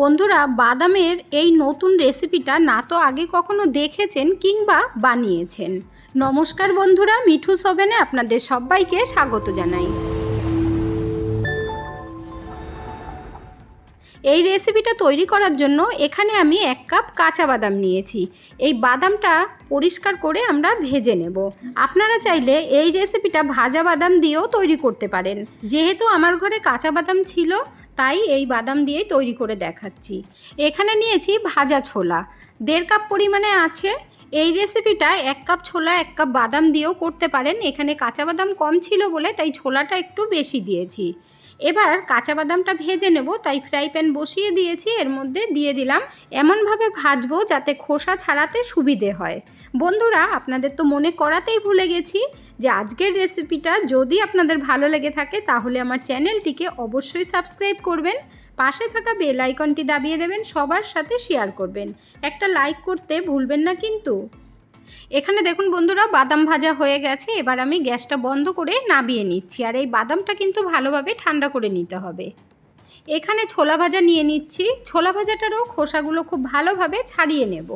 বন্ধুরা, বাদামের এই নতুন রেসিপিটা না তো আগে কখনো দেখেছেন কিংবা বানিয়েছেন। নমস্কার বন্ধুরা, মিঠু সবেনে আপনাদের সবাইকে স্বাগত জানাই। এই রেসিপিটা তৈরি করার জন্য এখানে আমি এক কাপ কাঁচা বাদাম নিয়েছি। এই বাদামটা পরিষ্কার করে আমরা ভেজে নেব। আপনারা চাইলে এই রেসিপিটা ভাজা বাদাম দিয়েও তৈরি করতে পারেন। যেহেতু আমার ঘরে কাঁচা বাদাম ছিল তাই এই বাদাম দিয়েই তৈরি করে দেখাচ্ছি। এখানে নিয়েছি ভাজা ছোলা। দেড় কাপ পরিমাণে আছে। এই রেসিপিটা এক কাপ ছোলা, এক কাপ বাদাম দিয়েও করতে পারেন। এখানে কাঁচা বাদাম কম ছিল বলে তাই ছোলাটা একটু বেশি দিয়েছি। এবার কাঁচা বাদামটা ভেজে নেব, তাই ফ্রাই প্যান বসিয়ে দিয়েছি। এর মধ্যে দিয়ে দিলাম এমনভাবে ভাজবো যাতে খোসা ছাড়াতে সুবিধে হয়। বন্ধুরা, আপনাদের তো মনে করাতেই ভুলে গেছি যে আজকের রেসিপিটা যদি আপনাদের ভালো লেগে থাকে, তাহলে আমার চ্যানেলটিকে অবশ্যই সাবস্ক্রাইব করবেন। পাশে থাকা বেল আইকনটি দাবিয়ে দেবেন, সবার সাথে শেয়ার করবেন। একটা লাইক করতে ভুলবেন না কিন্তু। এখানে দেখুন বন্ধুরা, বাদাম ভাজা হয়ে গেছে। এবার আমি গ্যাসটা বন্ধ করে নাবিয়ে নিচ্ছি। আর এই বাদামটা কিন্তু ভালোভাবে ঠান্ডা করে নিতে হবে। এখানে ছোলা ভাজা নিয়ে নিচ্ছি। ছোলা ভাজাটারও খোসাগুলো খুব ভালোভাবে ছাড়িয়ে নেব।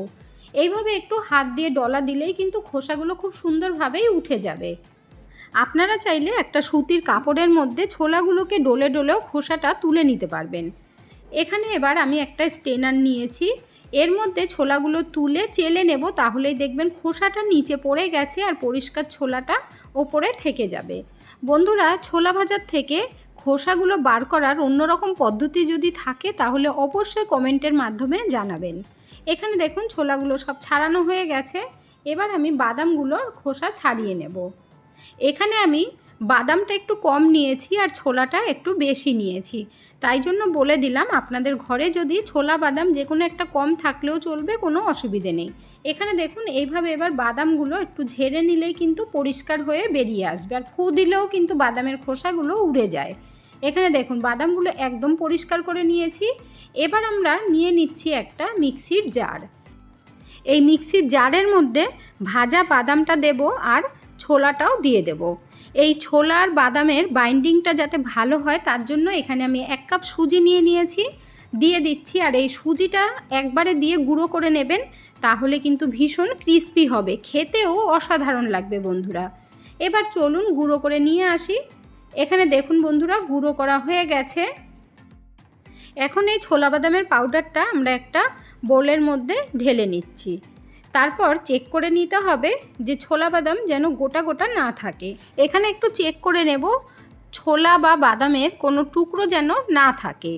এইভাবে একটু হাত দিয়ে ডলা দিলেই কিন্তু খোসাগুলো খুব সুন্দরভাবেই উঠে যাবে। আপনারা চাইলে একটা সুতির কাপড়ের মধ্যে ছোলাগুলোকে ডলে ডলেও খোসাটা তুলে নিতে পারবেন। এখানে এবার আমি একটা স্টেনার নিয়েছি। এর মধ্যে ছোলাগুলো তুলে চেলে নেব, তাহলেই দেখবেন খোসাটা নিচে পড়ে গেছে আর পরিষ্কার ছোলাটা ওপরে থেকে যাবে। বন্ধুরা, ছোলা ভাজার থেকে খোসাগুলো বার করার অন্যরকম পদ্ধতি যদি থাকে, তাহলে অবশ্যই কমেন্টের মাধ্যমে জানাবেন। এখানে দেখুন, ছোলাগুলো সব ছাড়ানো হয়ে গেছে। এবার আমি বাদামগুলোর খোসা ছাড়িয়ে নেব। এখানে আমি বাদামটা একটু কম নিয়েছি আর ছোলাটা একটু বেশি নিয়েছি। তাই জন্য বলে দিলাম, আপনাদের ঘরে যদি ছোলা বাদাম যে কোনো একটা কম থাকলেও চলবে, কোনো অসুবিধে নেই। এখানে দেখুন, এইভাবে এবার বাদামগুলো একটু ঝেড়ে নিলেই কিন্তু পরিষ্কার হয়ে বেরিয়ে আসবে। আর ফু দিলেও কিন্তু বাদামের খোসাগুলো উড়ে যায়। এখানে দেখুন, বাদামগুলো একদম পরিষ্কার করে নিয়েছি। এবার আমরা নিয়ে নিচ্ছি একটা মিক্সির জার। এই মিক্সির জারের মধ্যে ভাজা বাদামটা দেব আর ছোলাটাও দিয়ে দেব। এই ছোলার বাদামের বাইন্ডিংটা যাতে ভালো হয়, তার জন্য এখানে আমি এক কাপ সুজি নিয়ে নিয়েছি। দিয়ে দিচ্ছি, আর এই সুজিটা একবারে দিয়ে গুঁড়ো করে নেবেন, তাহলে কিন্তু ভীষণ ক্রিস্পি হবে। খেতেও অসাধারণ লাগবে বন্ধুরা। এবার চলুন গুঁড়ো করে নিয়ে আসি। এখানে দেখুন বন্ধুরা, গুঁড়ো করা হয়ে গেছে। এখন এই ছোলা বাদামের পাউডারটা আমরা একটা বোলের মধ্যে ঢেলে নিচ্ছি। তারপর চেক করে নিতে হবে যে ছোলা বাদাম যেন গোটা গোটা না থাকে। এখানে একটু চেক করে নেব, ছোলা বা বাদামের কোনো টুকরো যেন না থাকে।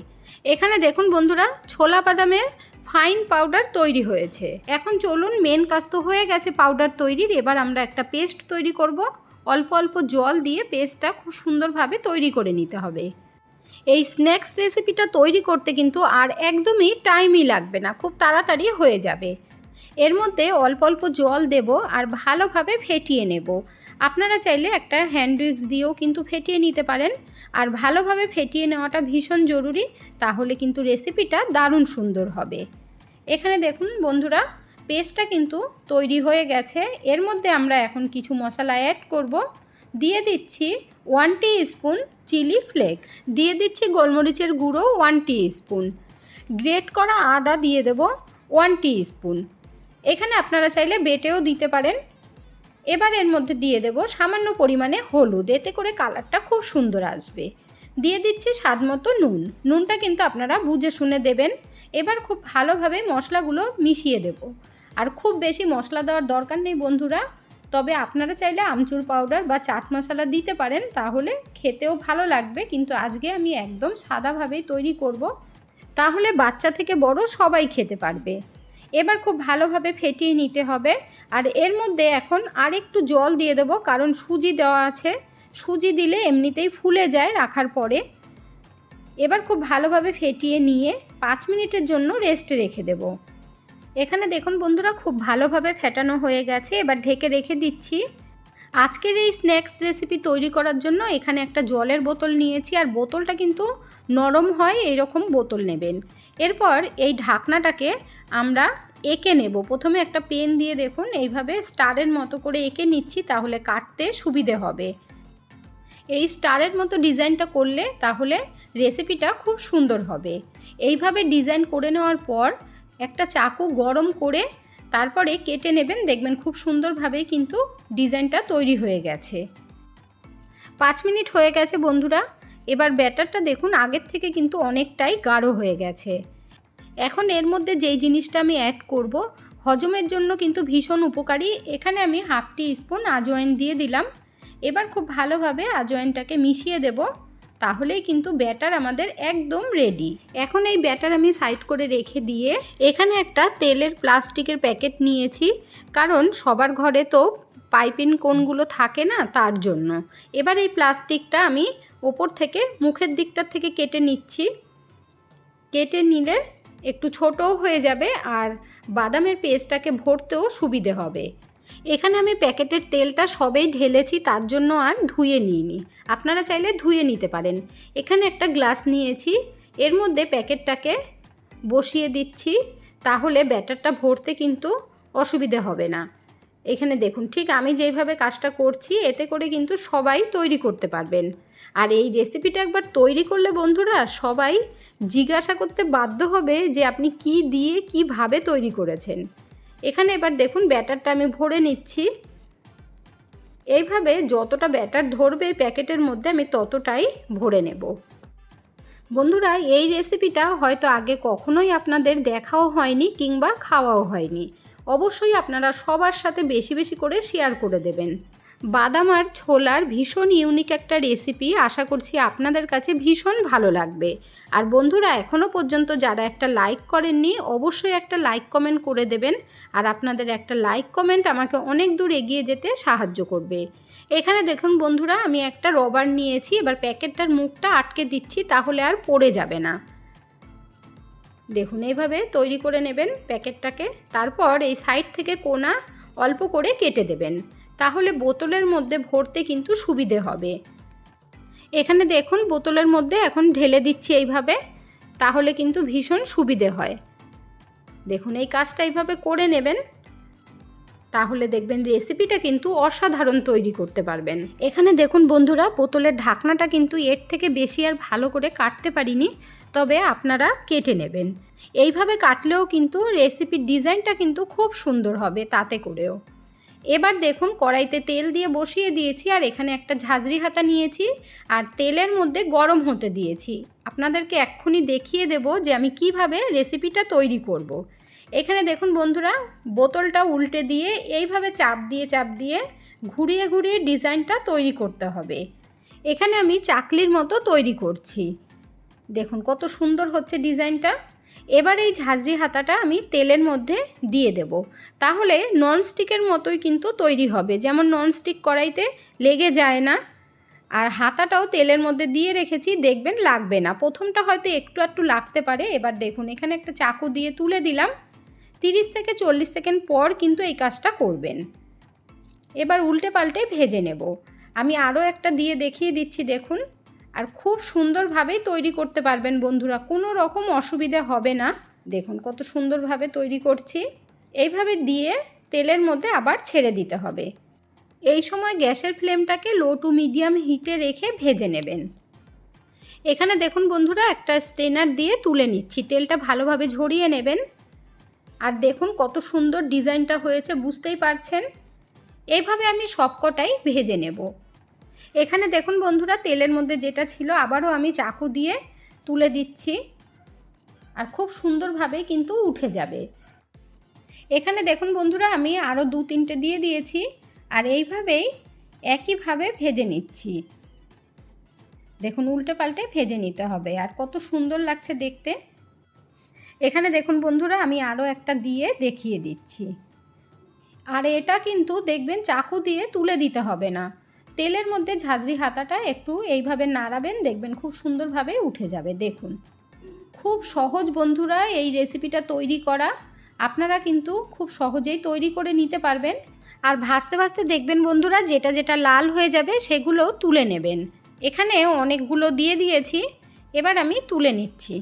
এখানে দেখুন বন্ধুরা, ছোলা বাদামের ফাইন পাউডার তৈরি হয়েছে। এখন চলুন মেন কাজ তো হয়ে গেছে পাউডার তৈরির, এবার আমরা একটা পেস্ট তৈরি করব। অল্প অল্প জল দিয়ে পেস্টটা খুব সুন্দরভাবে তৈরি করে নিতে হবে। এই স্ন্যাক্স রেসিপিটা তৈরি করতে কিন্তু আর একদমই টাইমই লাগবে না, খুব তাড়াতাড়ি হয়ে যাবে। এর মধ্যে অল্প অল্প জল দেব আর ভালোভাবে ফেটিয়ে নেব। আপনারা চাইলে একটা হ্যান্ড উইক্স দিয়েও কিন্তু ফেটিয়ে নিতে পারেন। আর ভালোভাবে ফেটিয়ে নেওয়াটা ভীষণ জরুরি, তাহলে কিন্তু রেসিপিটা দারুণ সুন্দর হবে। এখানে দেখুন বন্ধুরা পেস্টটা কিন্তু তৈরি হয়ে গেছে। এর মধ্যে আমরা এখন কিছু মশলা অ্যাড করব। দিয়ে দিচ্ছি one teaspoon chilli flakes দিয়ে দিচ্ছি গোলমরিচের গুঁড়ো ওয়ান টি স্পুন গ্রেট করা আদা দিয়ে দেব ওয়ান টি স্পুন এখানে আপনারা চাইলে বেটেও দিতে পারেন। এবার এর মধ্যে দিয়ে দেব সামান্য পরিমাণে হলুদ। এতে করে কালারটা খুব সুন্দর আসবে। দিয়ে দিচ্ছি স্বাদ মতো নুন। নুনটা কিন্তু আপনারা বুঝে শুনে দেবেন। এবার খুব ভালোভাবে মশলাগুলো মিশিয়ে দেব। আর খুব বেশি মশলা দেওয়ার দরকার নেই বন্ধুরা। তবে আপনারা চাইলে আমচুর পাউডার বা চাট মশলা দিতে পারেন, তাহলে খেতেও ভালো লাগবে। কিন্তু আজকে আমি একদম সাদাভাবেই তৈরি করব। তাহলে বাচ্চা থেকে বড় সবাই খেতে পারবে। এবার খুব ভালোভাবে ফেটিয়ে নিতে হবে। আর এর মধ্যে এখন আর একটু জল দিয়ে দেবো, কারণ সুজি দেওয়া আছে। সুজি দিলে এমনিতেই ফুলে যায় রাখার পরে। এবার খুব ভালোভাবে ফেটিয়ে নিয়ে পাঁচ মিনিটের জন্য রেস্টে রেখে দেব। এখানে দেখুন বন্ধুরা, খুব ভালোভাবে ফেটানো হয়ে গেছে। এবার ঢেকে রেখে দিচ্ছি। আজকের এই স্ন্যাক্স রেসিপি তৈরি করার জন্য এখানে একটা জলের বোতল নিয়েছি, আর বোতলটা কিন্তু নরম হয়, এরকম বোতল নেবেন। এরপর এই ঢাকনাটাকে আমরা এঁকে নেব। প্রথমে একটা পেন দিয়ে দেখুন, এইভাবে স্টারের মতো করে এঁকে নিচ্ছি, তাহলে কাটতে সুবিধে হবে। এই স্টারের মতো ডিজাইনটা করলে তাহলে রেসিপিটা খুব সুন্দর হবে। এইভাবে ডিজাইন করে নেওয়ার পর একটা চাকু গরম করে তারপরে কেটে নেবেন। দেখবেন খুব সুন্দরভাবে কিন্তু ডিজাইনটা তৈরি হয়ে গেছে। পাঁচ মিনিট হয়ে গেছে বন্ধুরা। এবার ব্যাটারটা দেখুন, আগের থেকে কিন্তু অনেকটাই গাঢ় হয়ে গেছে। এখন এর মধ্যে যেই জিনিসটা আমি অ্যাড করব, হজমের জন্য কিন্তু ভীষণ উপকারী। এখানে আমি হাফ টি স্পুন আজওয়াইন দিয়ে দিলাম। এবার খুব ভালোভাবে আজওয়াইনটাকে মিশিয়ে দেব। তাহলেই কিন্তু ব্যাটার আমাদের একদম রেডি এখন এই ব্যাটার আমি সাইড করে রেখে দিয়ে এখানে একটা তেলের প্লাস্টিকের প্যাকেট নিয়েছি, কারণ সবার ঘরে তো পাইপিন কোনগুলো থাকে না তার জন্য। এবার এই প্লাস্টিকটা আমি ওপর থেকে মুখের দিকটার থেকে কেটে নিচ্ছি। কেটে নিলে একটু ছোটও হয়ে যাবে আর বাদামের পেস্টটাকে ভরতেও সুবিধে হবে। এখানে আমি প্যাকেটের তেলটা সবেই ঢেলেছি, তার জন্য আর ধুয়ে নিইনি। আপনারা চাইলে ধুয়ে নিতে পারেন। এখানে একটা গ্লাস নিয়েছি, এর মধ্যে প্যাকেটটাকে বসিয়ে দিচ্ছি, তাহলে ব্যাটারটা ভরতে কিন্তু অসুবিধে হবে না। এখানে দেখুন, ঠিক আমি যেইভাবে কাজটা করছি, এতে করে কিন্তু সবাই তৈরি করতে পারবেন। আর এই রেসিপিটা একবার তৈরি করলে বন্ধুরা, সবাই জিজ্ঞাসা করতে বাধ্য হবে যে আপনি কি দিয়ে কীভাবে তৈরি করেছেন। এখানে এবার দেখুন ব্যাটারটা আমি ভরে নিচ্ছি। এইভাবে যতটা ব্যাটার ধরবে প্যাকেটের মধ্যে আমি ততটাই ভরে নেব। বন্ধুরা, এই রেসিপিটা হয়তো আগে কখনোই আপনাদের দেখাও হয়নি কিংবা খাওয়াও হয়নি। অবশ্যই আপনারা সবার সাথে বেশি বেশি করে শেয়ার করে দেবেন। বাদাম আর ছোলার ভীষণ ইউনিক একটা রেসিপি আশা করছি আপনাদের কাছে ভীষণ ভালো লাগবে। আর বন্ধুরা এখনও পর্যন্ত যারা একটা লাইক করেননি, অবশ্যই একটা লাইক কমেন্ট করে দেবেন। আর আপনাদের একটা লাইক কমেন্ট আমাকে অনেক দূর এগিয়ে যেতে সাহায্য করবে। এখানে দেখুন বন্ধুরা, আমি একটা রবার নিয়েছি, এবার প্যাকেটটার মুখটা আটকে দিচ্ছি, তাহলে আর পড়ে যাবে না। দেখুন এইভাবে তৈরি করে নেবেন প্যাকেটটাকে। তারপর এই সাইড থেকে কোনা অল্প করে কেটে দেবেন। তাহলে বোতলের মধ্যে ভরতে কিন্তু সুবিধে হবে। এখানে দেখুন, বোতলের মধ্যে এখন ঢেলে দিচ্ছি এইভাবে, তাহলে কিন্তু ভীষণ সুবিধে হয়। দেখুন, এই কাজটা এইভাবে করে নেবেন, তাহলে দেখবেন রেসিপিটা কিন্তু অসাধারণ তৈরি করতে পারবেন। এখানে দেখুন বন্ধুরা, বোতলের ঢাকনাটা কিন্তু এর থেকে বেশি আর ভালো করে কাটতে পারিনি, তবে আপনারা কেটে নেবেন। এইভাবে কাটলেও কিন্তু রেসিপির ডিজাইনটা কিন্তু খুব সুন্দর হবে, তাতে করেও। এবার দেখুন কড়াইতে তেল দিয়ে বসিয়ে দিয়েছি আর এখানে একটা ঝাঁঝরি হাতা নিয়েছি আর তেলের মধ্যে গরম হতে দিয়েছি। আপনাদেরকে এক্ষুনি দেখিয়ে দেব যে আমি কীভাবে রেসিপিটা তৈরি করব। এখানে দেখুন বন্ধুরা, বোতলটা উল্টে দিয়ে এইভাবে চাপ দিয়ে চাপ দিয়ে ঘুরিয়ে ঘুরিয়ে ডিজাইনটা তৈরি করতে হবে। এখানে আমি চাকলির মতো তৈরি করছি। দেখুন কত সুন্দর হচ্ছে ডিজাইনটা। এবার এই ঝাঁঝরি হাতাটা আমি তেলের মধ্যে দিয়ে দেব। তাহলে ননস্টিকের মতোই কিন্তু তৈরি হবে। যেমন ননস্টিক কড়াইতে লেগে যায় না, আর হাতাটাও তেলের মধ্যে দিয়ে রেখেছি, দেখবেন লাগবে না। প্রথমটা হয়তো একটু একটু লাগতে পারে, এবার দেখুন, এখানে একটা চাকু দিয়ে তুলে দিলাম। তিরিশ থেকে চল্লিশ সেকেন্ড পর কিন্তু এই কাজটা করবেন। এবার উল্টে পাল্টে ভেজে নেব। আমি আরও একটা দিয়ে দেখিয়ে দিচ্ছি, দেখুন। আর খুব সুন্দরভাবেই তৈরি করতে পারবেন বন্ধুরা, কোনো রকম অসুবিধে হবে না। দেখুন কত সুন্দরভাবে তৈরি করছি। এইভাবে দিয়ে তেলের মধ্যে আবার ছেড়ে দিতে হবে। এই সময় গ্যাসের ফ্লেমটাকে লো টু মিডিয়াম হিটে রেখে ভেজে নেবেন। এখানে দেখুন বন্ধুরা, একটা স্টেনার দিয়ে তুলে নিচ্ছি। তেলটা ভালোভাবে ঝরিয়ে নেবেন। আর দেখুন কত সুন্দর ডিজাইনটা হয়েছে, বুঝতেই পারছেন? এইভাবে আমি সবকটাই ভেজে নেব। এখানে দেখুন বন্ধুরা, তেলের মধ্যে যেটা ছিল আবারও আমি চাকু দিয়ে তুলে দিচ্ছি। আর খুব সুন্দরভাবে কিন্তু উঠে যাবে। এখানে দেখুন বন্ধুরা, আমি আরও দু তিনটে দিয়ে দিয়েছি। আর এইভাবেই একইভাবে ভেজে নিচ্ছি। দেখুন, উল্টে পাল্টে ভেজে নিতে হবে। আর কত সুন্দর লাগছে দেখতে। এখানে দেখুন বন্ধুরা, আমি আরও একটা দিয়ে দেখিয়ে দিচ্ছি। আর এটা কিন্তু দেখবেন, চাকু দিয়ে তুলে দিতে হবে না। তেলের মধ্যে ঝাঁঝরি হাতাটা একটু এইভাবে নাড়াবেন, দেখবেন খুব সুন্দরভাবে উঠে যাবে, দেখুন। খুব সহজ বন্ধুরা এই রেসিপিটা তৈরি করা। আপনারা কিন্তু খুব সহজেই তৈরি করে নিতে পারবেন। আর ভাজতে ভাজতে দেখবেন বন্ধুরা, যেটা যেটা লাল হয়ে যাবে সেগুলো তুলে নেবেন। এখানে অনেকগুলো দিয়ে দিয়েছি, এবার আমি তুলে নিচ্ছি।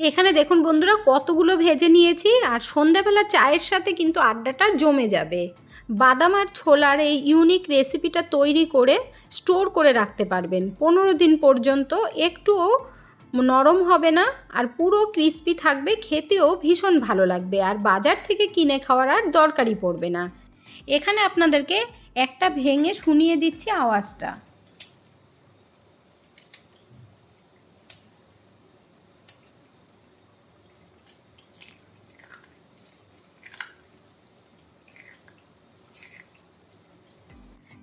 এখানে দেখুন বন্ধুরা, কতগুলো ভেজে নিয়েছি, আর সন্ধ্যাবেলা চায়ের সাথে কিন্তু আড্ডাটা জমে যাবে। বাদাম আর ছোলার এই ইউনিক রেসিপিটা তৈরি করে স্টোর করে রাখতে পারবেন। পনেরো দিন পর্যন্ত একটুও নরম হবে না আর পুরো ক্রিস্পি থাকবে, খেতেও ভীষণ ভালো লাগবে আর বাজার থেকে কিনে খাওয়ার আর দরকারই পড়বে না। এখানে আপনাদেরকে একটা ভেঙে শুনিয়ে দিচ্ছি আওয়াজটা।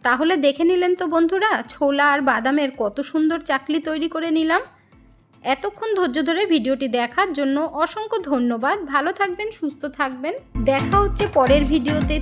তাহলে দেখে নিলেন তো বন্ধুরা, ছোলা আর বাদামের কত সুন্দর চাকলি তৈরি করে নিলাম। এতক্ষণ ধৈর্য ধরে ভিডিওটি দেখার জন্য অসংখ্য ধন্যবাদ। ভালো থাকবেন, সুস্থ থাকবেন। দেখা হচ্ছে পরের ভিডিওতে।